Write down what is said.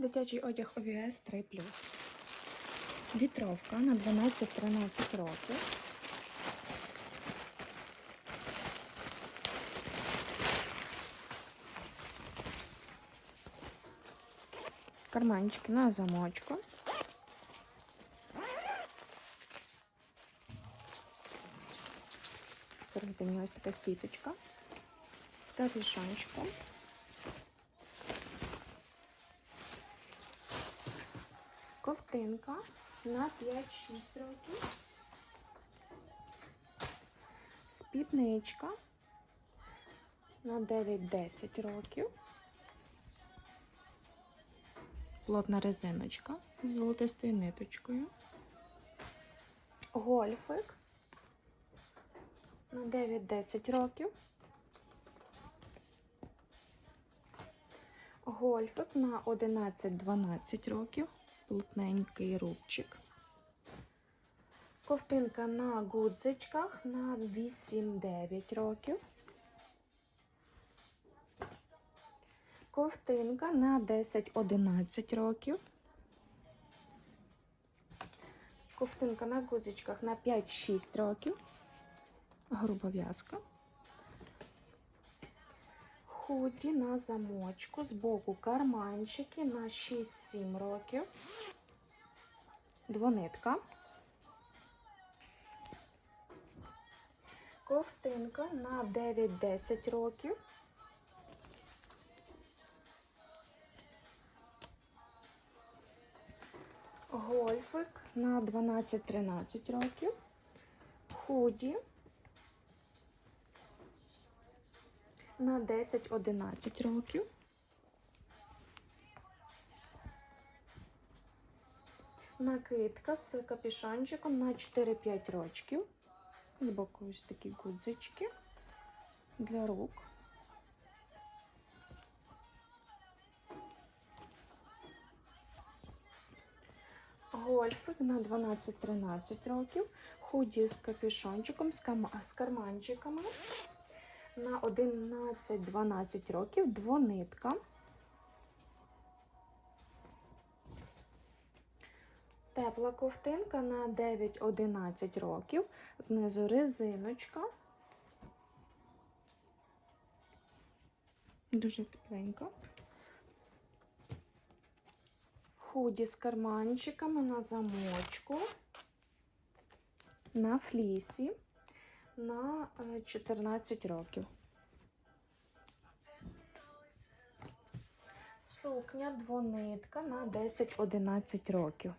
Дитячий одяг ОВС 3 Вітровка на 12-13 років. Карманчики на замочку. Всередині ось така сіточка з капюшончиком. Ковтинка на 5-6 років. Спідничка на 9-10 років. Плотна резиночка з золотистою ниточкою. Гольфик на 9-10 років. Гольфик на 11-12 років. Плотненький рубчик. Ковтинка на гудзичках на 8-9 років. Ковтинка на 10-11 років. Ковтинка на гудзичках на 5-6 років. Груба в'язка. Худі на замочку, збоку карманчики на 6-7 років. Двонитка. Ковтинка на 9-10 років. Гольфик на 12-13 років. Худі на 10-11 років. Накидка з капюшончиком на 4-5 рочків. Збоку ось такі гудзички для рук. Гольфик на 12-13 років. Худі з капюшончиком, з карманчиками. На 11-12 років двонитка. Тепла ковтинка на 9-11 років. Знизу резиночка. Дуже тепленька. Худі з карманчиками на замочку, на флісі на е, 14 років. Сукня двонитка на 10-11 років.